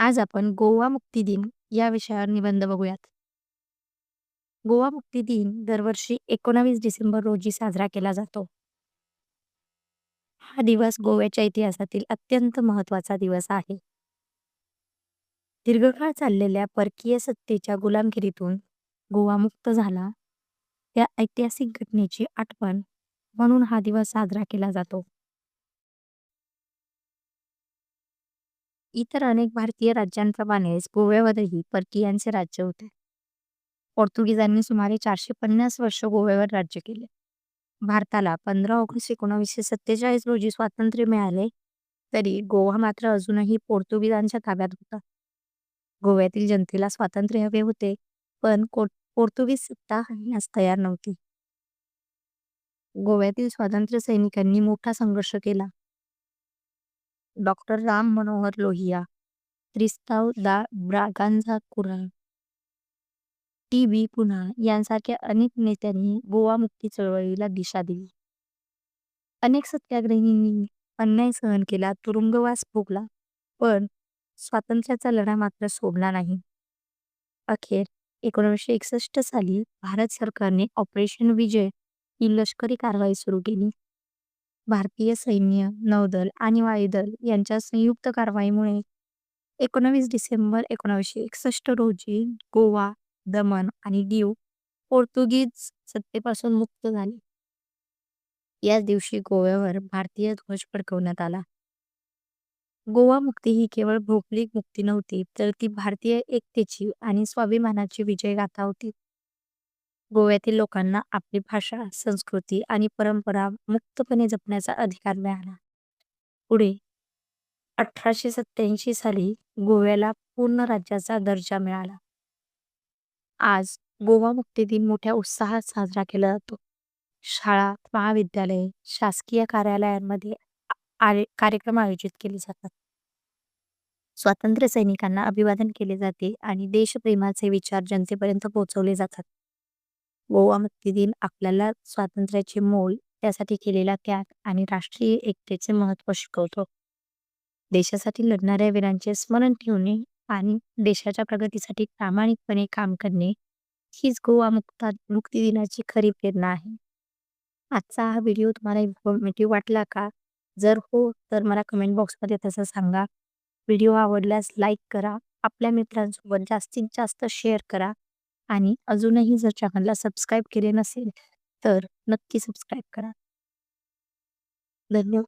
आज आपण गोवा मुक्ती दिन या विषयावर निबंध बघूयात. गोवा मुक्ती दिन दरवर्षी एकोणावीस डिसेंबर रोजी साजरा केला जातो. हा दिवस गोव्याच्या इतिहासातील अत्यंत महत्त्वाचा दिवस आहे. दीर्घकाळ चाललेल्या परकीय सत्तेच्या गुलामगिरीतून गोवा मुक्त झाला, त्या ऐतिहासिक घटनेची आठवण म्हणून हा दिवस साजरा केला जातो. इतर अनेक भारतीय राज्यांप्रमाणेच गोव्यावरही परकीयांचे राज्य होते. पोर्तुगीजांनी सुमारे चारशे पन्नास वर्ष गोव्यावर राज्य केले. भारताला पंधरा ऑगस्ट एकोणीसशे सत्तेचाळीस रोजी स्वातंत्र्य मिळाले तरी गोवा मात्र अजूनही पोर्तुगीजांच्या ताब्यात होता. गोव्यातील जनतेला स्वातंत्र्य हवे होते पण को- पोर्तुगीज सत्ता हलण्यास तयार नव्हती. गोव्यातील स्वातंत्र्य सैनिकांनी मोठा संघर्ष केला. डॉक्टर राम मनोहर लोहिया, त्रिस्ताव दा ब्रागांझा कुरा टी बी पुन्हा यांसारख्या अनेक नेत्यांनी गोवा मुक्ती चळवळीला दिशा दिली. अनेक सत्याग्रहींनी अन्याय सहन केला, तुरुंगवास भोगला, पण स्वातंत्र्याचा लढा मात्र सोडला नाही. अखेर एकोणीसशे एकसष्ट साली भारत सरकारने ऑपरेशन विजय ही लष्करी कारवाई सुरू केली. भारतीय सैन्य, नौदल आणि वायुदल यांच्या संयुक्त कारवाईमुळे एकोणवीस डिसेंबर एकोणीसशे एकसष्ट रोजी गोवा, दमण आणि दीव पोर्तुगीज सत्तेपासून मुक्त झाले. याच दिवशी गोव्यावर भारतीय ध्वज फडकवण्यात आला. गोवा मुक्ती ही केवळ भौगोलिक मुक्ती नव्हती तर ती भारतीय एकतेची आणि स्वाभिमानाची विजयगाथा होती. गोव्यातील लोकांना आपली भाषा, संस्कृती आणि परंपरा मुक्तपणे जपण्याचा अधिकार मिळाला. पुढे अठराशे सत्याऐंशी साली गोव्याला पूर्ण राज्याचा दर्जा मिळाला. आज गोवा मुक्ती दिन मोठ्या उत्साहात साजरा केला जातो. शाळा, महाविद्यालये, शासकीय कार्यालयांमध्ये आ- कार्यक्रम आयोजित केले जातात. स्वातंत्र्य सैनिकांना अभिवादन केले जाते आणि देशप्रेमाचे विचार जनतेपर्यंत पोहोचवले जातात. गोवा मुक्ती दिन आपल्याला स्वातंत्र्याचे मोल, त्यासाठी केलेला त्याग आणि राष्ट्रीय एकतेचे महत्त्व शिकवतो. देशासाठी लढणाऱ्या वीरांचे स्मरण ठेवणे आणि देशाच्या प्रगतीसाठी प्रामाणिकपणे काम करणे हीच गोवा मुक्ता मुक्ती दिनाची खरी प्रेरणा आहे. आजचा हा व्हिडिओ तुम्हाला इन्फॉर्मेटिव्ह वाटला का? जर हो तर मला कमेंट बॉक्समध्ये तसं सांगा. व्हिडिओ आवडल्यास लाईक करा, आपल्या मित्रांसोबत जास्तीत जास्त शेअर करा आणि अजूनही जर चॅनलला सबस्क्राईब केले नसेल तर नक्की सबस्क्राईब करा. धन्यवाद.